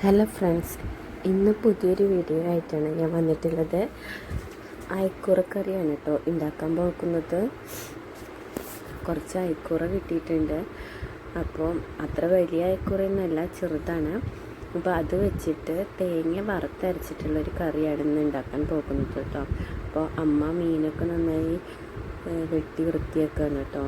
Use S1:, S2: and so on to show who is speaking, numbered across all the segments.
S1: Hello friends ഇന്ന് പുതിയൊരു video ആയിട്ടാണ് ഞാൻ വന്നിട്ടുള്ളത്. അയക്കൂറക്കറിയാണ് കേട്ടോ ഉണ്ടാക്കാൻ പോകുന്നത് കുറച്ച് അയക്കൂറ കിട്ടിയിട്ടുണ്ട്. അപ്പോൾ അത്ര വലിയ അയക്കൂറയൊന്നുമല്ല ചെറുതാണ്. അപ്പോൾ അത് വെച്ചിട്ട് തേങ്ങ വറുത്തരച്ചിട്ടുള്ളൊരു കറിയാണ് ഇന്ന് ഉണ്ടാക്കാൻ പോകുന്നത് കേട്ടോ അപ്പോൾ അമ്മ മീനൊക്കെ നന്നായി വെട്ടി വൃത്തിയാക്കുകയാണ് കേട്ടോ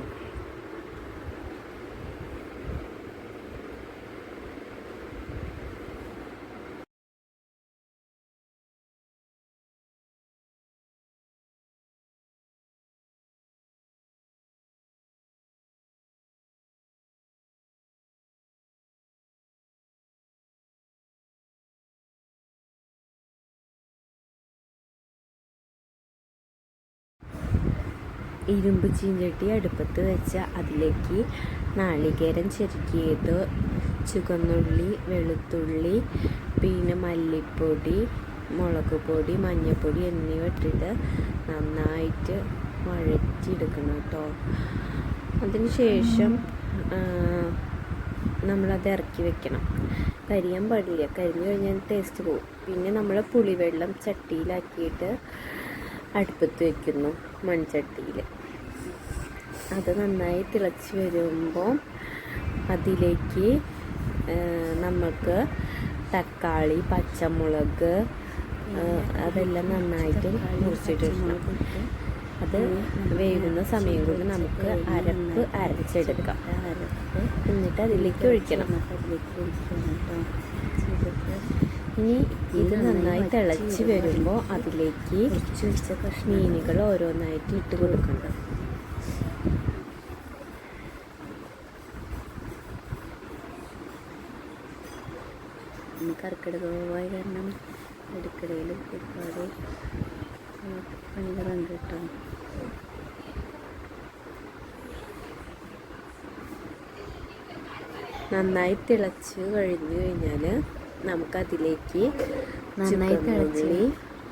S1: ഇരുമ്പ് ചീഞ്ചട്ടി അടുപ്പത്ത് വെച്ച അതിലേക്ക് നാളികേരം ചെരുക്കിയത് ചുവന്നുള്ളി വെളുത്തുള്ളി പിന്നെ മല്ലിപ്പൊടി മുളക് പൊടി മഞ്ഞൾപ്പൊടി എന്നിവ ഇട്ടിട്ട് നന്നായിട്ട് വഴറ്റിയെടുക്കണം കേട്ടോ. അതിന് ശേഷം ആ, നമ്മളത് ഇറക്കി വെക്കണം. കരിയാൻ പാടില്ല. കരിഞ്ഞു കഴിഞ്ഞാൽ ടേസ്റ്റ് പോകും പിന്നെ നമ്മൾ പുളിവെള്ളം ചട്ടിയിലാക്കിയിട്ട് അടുപ്പത്ത് വയ്ക്കുന്നു മൺചട്ടിയിൽ അത് നന്നായി തിളച്ച് വരുമ്പോൾ അതിലേക്ക് നമുക്ക് തക്കാളി പച്ചമുളക് അതെല്ലാം നന്നായിട്ട് മുറിച്ചിട്ടിടണം. അത് വേവുന്ന സമയം കൊണ്ട് നമുക്ക് അരപ്പ് അരച്ചെടുക്കാം. എന്നിട്ട് അതിലേക്ക് ഒഴിക്കണം. ഇനി ഇത് നന്നായി തിളച്ച് വരുമ്പോൾ അതിലേക്ക് മീനുകൾ ഓരോന്നായിട്ട് ഇട്ട് കൊടുക്കണം. ഇന്ന് കർക്കിടകമായ കാരണം അടുക്കളയിൽ ഒരുപാട് പണികളുണ്ട് കേട്ടോ. നന്നായി തിളച്ച് കഴിഞ്ഞു കഴിഞ്ഞാൽ നമുക്കതിലേക്ക്
S2: നന്നായി തിളച്ച്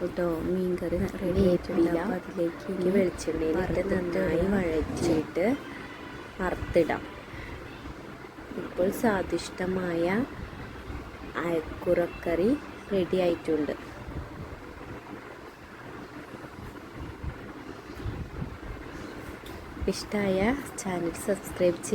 S1: കേട്ടോ. മീൻകറി റെഡി ആയിട്ടില്ല അപ്പോൾ അതിലേക്ക് ഇനി വെളിച്ചെണ്ണയിലിട്ട് നന്നായി വഴറ്റിയിട്ട് വറുത്തിടാം. ഇപ്പോൾ സ്വാദിഷ്ടമായ അയക്കുറക്കറി റെഡി ആയിട്ടുണ്ട്. ഇഷ്ടമായ ചാനൽ സബ്സ്ക്രൈബ് ചെയ്യും.